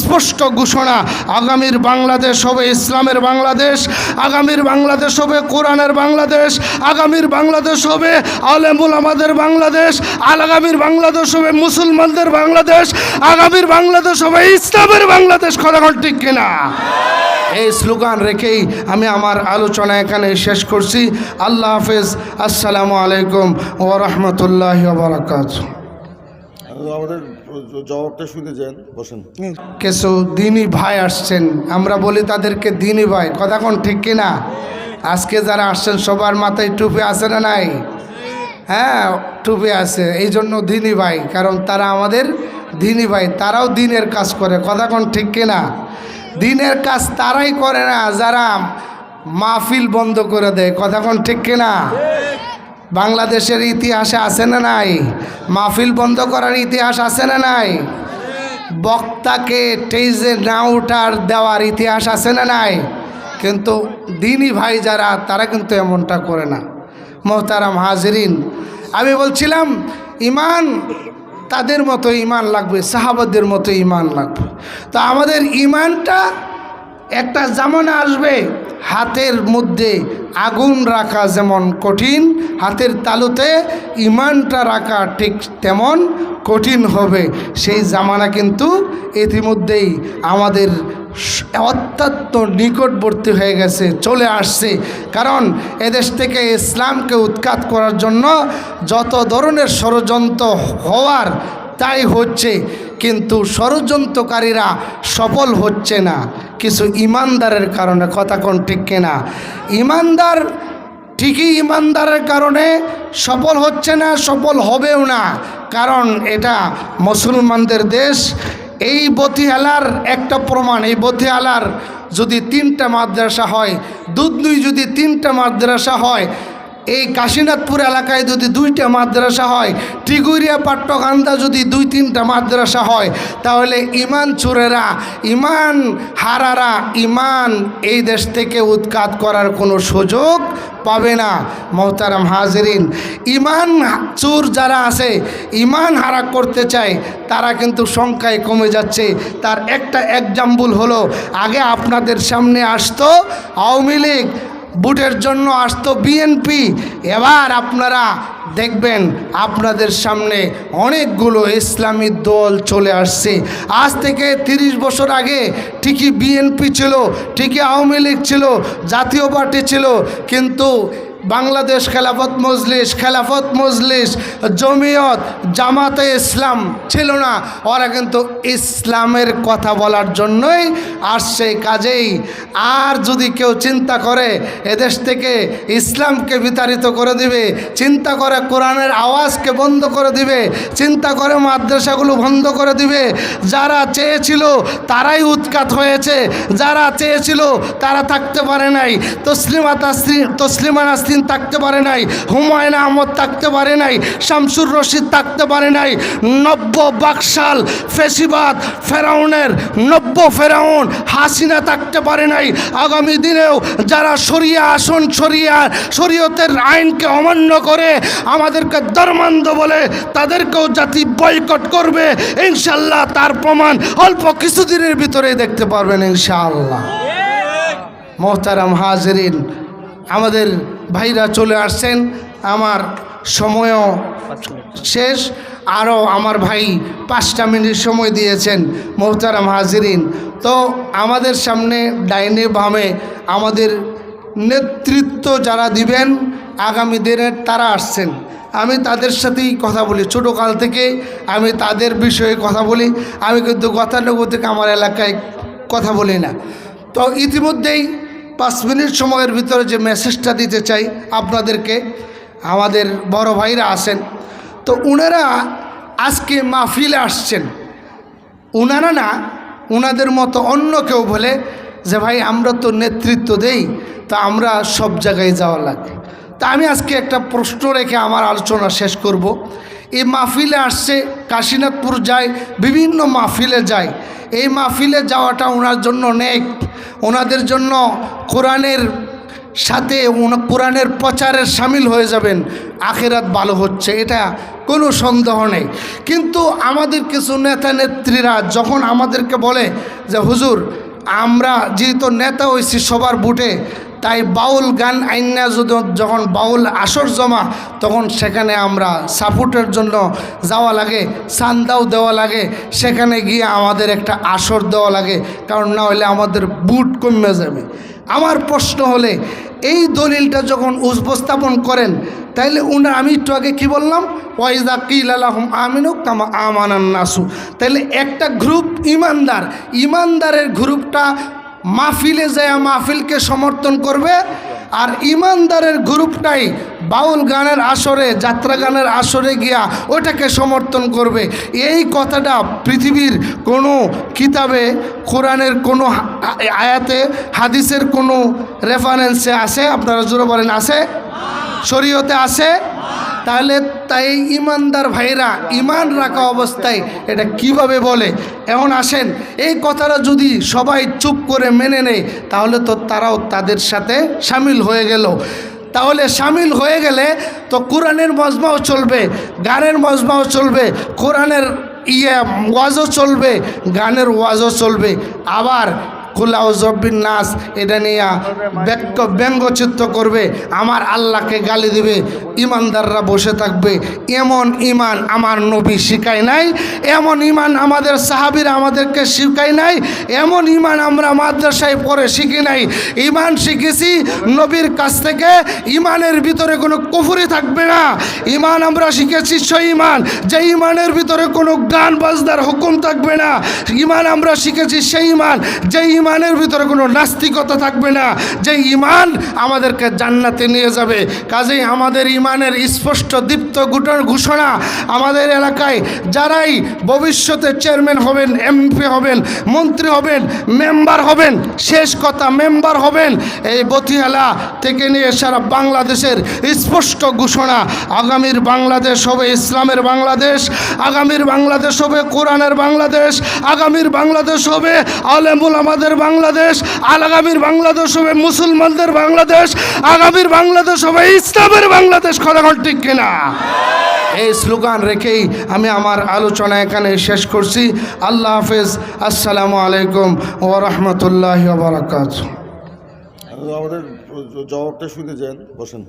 স্পষ্ট ঘোষণা, আগামীর বাংলাদেশ হবে ইসলামের বাংলাদেশ, আগামীর বাংলাদেশ হবে কোরআনের বাংলাদেশ, আগামীর বাংলাদেশ হবে আলেমুল আমাদের বাংলাদেশ আগামীর বাংলাদেশ হবে মুসলমানদের বাংলাদেশ, আগামীর বাংলাদেশ হবে ইসলামের বাংলাদেশ কতক্ষণ ঠিক কিনা? এই স্লোগান রেখেই আমি আমার আলোচনা এখানে শেষ করছি। আল্লাহ হাফেজ, আসসালামু আলাইকুম ও রহমতুল্লাহ বারাকাত আমাদের জবাবটা শুনে যান, বসেন। কিছু দিনই ভাই আসছেন। আমরা বলি তাদেরকে দিনই ভাই, কথা কোন ঠিক কিনা আজকে যারা আসছেন, সবার মাথায় টুপি আছে না নাই? হ্যাঁ টুপি আছে এই জন্য দিনই ভাই, কারণ তারা আমাদের দিনই ভাই, তারাও দিনের কাজ করে, কথা কোন ঠিক কিনা দিনের কাজ তারাই করে না, যারা মাহফিল বন্ধ করে দেয়, কথা কোন ঠিক কিনা বাংলাদেশের ইতিহাসে আছে না নাই? মাহফিল বন্ধ করার ইতিহাস আছে না নাই? বক্তাকে টেজে না উঠার দেওয়ার ইতিহাস আছে না নাই? কিন্তু দিনী ভাই যারা, তারা কিন্তু এমনটা করে না। মোহতারাম হাজরিন, আমি বলছিলাম, ইমান তাদের মতো ইমান লাগবে, সাহাবাদের মতো ইমান লাগবে। তো আমাদের ইমানটা একটা জামানা আসবে, হাতের মধ্যে আগুন রাখা যেমন কঠিন, হাতের তালুতে ইমানটা রাখা ঠিক তেমন কঠিন হবে। সেই জামানা কিন্তু ইতিমধ্যেই আমাদের অত্যন্ত নিকটবর্তী হয়ে গেছে, চলে আসছে। কারণ এদেশ থেকে ইসলামকে উৎখাত করার জন্য যত ধরনের ষড়যন্ত্র হওয়ার তাই হচ্ছে, কিন্তু ষড়যন্ত্রকারীরা সফল হচ্ছে না। কিছু ইমানদারের কারণে, কথা কোন ঠিক কিনা? ইমানদার ঠিকই ইমানদারের কারণে সফল হচ্ছে না, সফল হবেও না। কারণ এটা মুসলমানদের দেশ। এই বতিহালার একটা প্রমাণ, এই বতিহালার যদি তিনটা মাদ্রাসা হয়, দুধনুই যদি তিনটা মাদ্রাসা হয় এই কাশীনাথপুর এলাকায় যদি দুইটা মাদ্রাসা হয়, টিগুরিয়া পাট্টকান্দা যদি দুই তিনটা মাদ্রাসা হয়, তাহলে ইমান চোরেরা, ইমান হারারা, ইমান এই দেশ থেকে উৎখাত করার কোনো সুযোগ পাবে না। মোহতারাম হাজরিন, ইমান চোর যারা আছে, ইমান হারা করতে চায়, তারা কিন্তু সংখ্যায় কমে যাচ্ছে। তার একটা এক্সাম্পল হলো, আগে আপনাদের সামনে আসতো আওয়ামী লীগ। বুটের জন্য আসতো বিএনপি। এবার আপনারা দেখবেন আপনাদের সামনে অনেকগুলো ইসলামী দল চলে আসছে। আজ থেকে ৩০ বছর আগে ঠিকই বিএনপি ছিল, ঠিকই আওয়ামী লীগ ছিল, জাতীয় পার্টি ছিল, কিন্তু বাংলাদেশ খেলাফত মজলিস খেলাফত মজলিস, জমিয়ত, জামাতে ইসলাম ছিল না। ওরা কিন্তু ইসলামের কথা বলার জন্যই আসছে কাজেই। আর যদি কেউ চিন্তা করে, এদেশ থেকে ইসলামকে বিতাড়িত করে দিবে, চিন্তা করে কোরআনের আওয়াজকে বন্ধ করে দিবে, চিন্তা করে মাদ্রাসাগুলো বন্ধ করে দিবে। যারা চেয়েছিল তারাই উৎখাত হয়েছে, যারা চেয়েছিল তারা থাকতে পারে নাই, তসলিমা তাসলিম, তসলিমা নাসরিন থাকতে পারে নাই, হুমায়ুন আহমদ থাকতে পারে নাই, শামসুর রশিদ থাকতে পারে নাই, নব্য বাকশাল, ফেসিবাদ, ফেরাউনের, নব্য ফেরাউন, হাসিনা থাকতে পারে নাই। আগামী দিনেও যারা সরিয়া আসন সরিয়া শরীয়তের আইনকে অমান্য করে আমাদেরকে ধর্মান্ধ বলে তাদেরকেও জাতি বয়কট করবে ইনশাল্লাহ তার প্রমাণ অল্প কিছুদিনের ভিতরে দেখতে পারবেন, ইনশাআল্লাহ। মোহতারাম হাজরিন, আমাদের ভাইরা চলে আসছেন, আমার সময়ও শেষ, আরও আমার ভাই পাঁচটা মিনিট সময় দিয়েছেন, মোহতারাম হাজরিন। তো আমাদের সামনে ডাইনে বামে আমাদের নেতৃত্ব যারা দিবেন আগামী দিনের তারা আসছেন। আমি তাদের সাথেই কথা বলি। ছোটো কাল থেকে আমি তাদের বিষয়ে কথা বলি। আমি কিন্তু গতানুগতিক আমার এলাকায় কথা বলি না। তো ইতিমধ্যেই পাঁচ মিনিট সময়ের ভিতরে যে মেসেজটা দিতে চাই আপনাদেরকে, আমাদের বড় ভাইরা আসেন তো উনারা আজকে মাহফিলে আসছেন। উনারা না, উনাদের মতো অন্য কেউ বলে যে, ভাই, আমরা তো নেতৃত্ব দেই, তা আমরা সব জায়গায় যাওয়া লাগে। তা আমি আজকে একটা প্রশ্ন রেখে আমার আলোচনা শেষ করব। এই মাহফিলে আসছে, কাশীনাথপুর যায়, বিভিন্ন মাহফিলে যায়। এই মাহফিলে যাওয়াটা ওনার জন্য নেক। ওনাদের জন্য কোরআনের সাথে কোরআনের প্রচারের সামিল হয়ে যাবেন। আখেরাত ভালো হচ্ছে, এটা কোনো সন্দেহ নেই। কিন্তু আমাদের কিছু নেতা নেত্রীরা যখন আমাদেরকে বলে যে, হুজুর, আমরা যেহেতু নেতা হয়েছি সবার বুটে তাই বাউল গান আইনা যখন বাউল আসর জমা, তখন সেখানে আমরা সাপোর্টের জন্য যাওয়া লাগে চান্দাও দেওয়া লাগে, সেখানে গিয়ে আমাদের একটা আসর দেওয়া লাগে, কারণ না হলে আমাদের বুট কমে যাবে। আমার প্রশ্ন হলে, এই দলিলটা যখন উপস্থাপন করেন, তাইলে উনা আমি একটু আগে কী বললাম? ওয়াইজা কিল আলাহম আমিনু কামা আমানান নাসু। তাইলে একটা গ্রুপ ইমানদার, ইমানদারের গ্রুপটা মাহফিলে যায়, মাহফিলকে সমর্থন করবে। আর ইমানদারের গ্রুপটাই বাউল গানের আসরে, যাত্রা গানের আসরে গিয়া ওটাকে সমর্থন করবে। এই কথাটা পৃথিবীর কোনো কিতাবে, কোরআনের কোনো আয়াতে, হাদিসের কোনো রেফারেন্সে আছে? আপনারা জোরে বলেন, আছে? শরীয়তে আছে? তাহলে তাই ইমানদার ভাইরা ইমান রাখা অবস্থায় এটা কীভাবে বলে? এখন আসেন, এই কথাটা যদি সবাই চুপ করে মেনে নেয়, তাহলে তো তারাও তাদের সাথে সামিল হয়ে গেল। তাহলে সামিল হয়ে গেলে তো কোরআনের মজমাও চলবে, গানের মজমাও চলবে, কোরআনের ইয়ে ওয়াজও চলবে, গানের ওয়াজও চলবে। আবার খোলাও জব্বিন নাস এটা নিয়ে ব্যক্য ব্যঙ্গচিত্র করবে, আমার আল্লাহকে গালি দিবে ইমানদাররা বসে থাকবে। এমন ইমান আমার নবী শিখায় নাই, এমন ইমান আমাদের সাহাবিরা আমাদেরকে শিখায় নাই, এমন ইমান আমরা মাদ্রাসায় পড়ে শিখি নাই। ইমান শিখেছি নবীর কাছ থেকে ইমানের ভিতরে কোনো কুফুরি থাকবে না। ইমান আমরা শিখেছি সেই ইমান যে ইমানের ভিতরে কোনো গান বাজনার হুকুম থাকবে না। ইমান আমরা শিখেছি সেই ইমান যে ইমানের ভিতরে কোনো নাস্তিকতা থাকবে না। যে ইমান আমাদেরকে জান্নাতে নিয়ে যাবে। কাজেই আমাদের ইমানের স্পষ্ট দীপ্ত গুটার ঘোষণা আমাদের এলাকায় যারাই ভবিষ্যতে চেয়ারম্যান হবেন, এমপি হবেন, মন্ত্রী হবেন, মেম্বার হবেন, শেষ কথা মেম্বার হবেন, এই বতিহালা থেকে নিয়ে সারা বাংলাদেশের স্পষ্ট ঘোষণা। আগামীর বাংলাদেশ হবে ইসলামের বাংলাদেশ, আগামীর বাংলাদেশ হবে কোরআনের বাংলাদেশ, আগামীর বাংলাদেশ হবে আলেমুল আমাদের বাংলাদেশ আগামীর বাংলাদেশ হবে মুসলমানদের বাংলাদেশ, আগামীর বাংলাদেশ হবে ইসলামের বাংলাদেশ কতক্ষণ ঠিক কিনা? এই স্লোগান রেখেই আমি আমার আলোচনা এখানে শেষ করছি। আল্লাহ হাফেজ, আসসালামু আলাইকুম ও রহমতুল্লাহ বারাকাত আমাদের জবাবটা শুনে যান, বসেন।